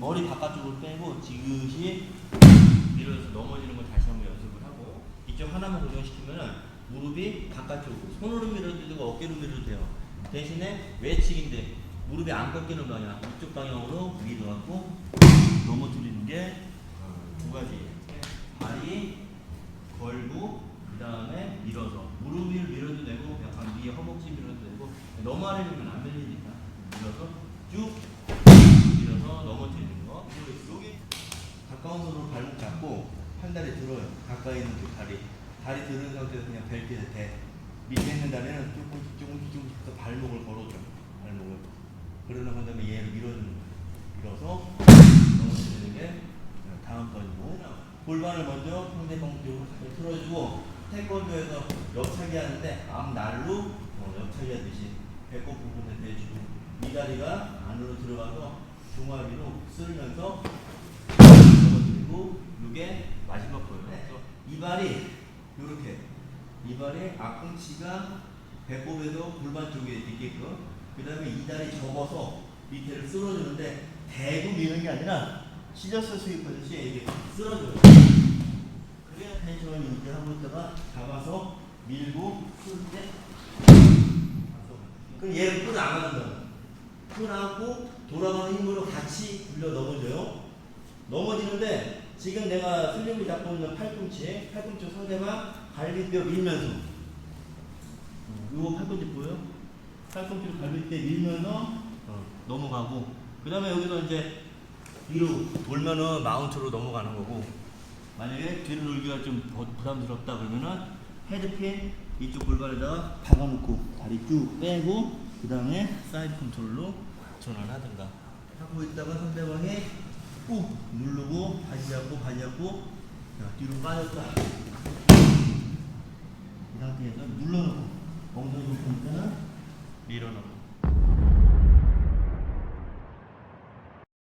머리 바깥쪽으로 빼고 지그시 밀어서 넘어지는 걸 다시 한번 연습을 하고 이쪽 하나만 고정시키면은 무릎이 바깥쪽으로 손으로 밀어도 되고 어깨로 밀어도 돼요. 대신에 외측인데 무릎이 안 꺾이는 방향 이쪽 방향으로 밀어갖고 넘어뜨리는 게 두 가지. 발이 걸고 그 다음에 밀어서 무릎을 밀어도 되고 약간 위에 허벅지 밀어도 되고 너무 아래 밀면 안 밀리니까 밀어서 쭉 넘어뜨리는 거. 여기 가까운 손으로 발목 잡고 한 다리 들어요. 가까이 있는 그 다리. 다리 들은 상태에서 그냥 벨트에 대. 밑에 있는 다리는 조금씩 조금씩 조금씩 더 발목을 걸어줘. 발목을. 그러는 건 다음에 얘를 밀어주는. 밀어서 넘어뜨리는 게 다음 번이고. 골반을 먼저 상대방 쪽으로 틀어주고 태권도에서 옆차기 하는데 앞날로 어, 옆차기 하듯이 배꼽 부분에 대주고 이 다리가 안으로 들어가서 종아리로 쓸면서 넘어뜨리고 이게 마지막 거예요. 이 발이 이렇게 이 발이 앞꿈치가 배꼽에서 골반 쪽에 있게끔 그 다음에 이 다리 접어서 밑에를 쓸어주는데 대고 미는 게 아니라 시저스 스위퍼듯이 이게 쓸어줘요. 그래야 텐션을 유지하고 있다가 잡아서 밀고 풀때 그럼 얘를 끈안 한다. 끈하고 돌아가는 힘으로 같이 굴려 넘어져요. 넘어지는데 지금 내가 슬림을 잡고 있는 팔꿈치, 팔꿈치 상대방 갈비뼈 밀면서 어, 이거 팔꿈치 보여요? 팔꿈치로 갈비뼈 밀면서 어, 넘어가고 그 다음에 여기서 이제 뒤로 돌면은 마운트로 넘어가는 거고 만약에 뒤로 돌기가 좀 부- 부담스럽다 그러면은 헤드핀 이쪽 골반에다가 박아놓고 다리 쭉 빼고 그 다음에 사이드 컨트롤로 전환 하든가. 하고 있다가 상대방이 꾹 누르고 바지 잡고 바지 잡고 자, 뒤로 빠졌다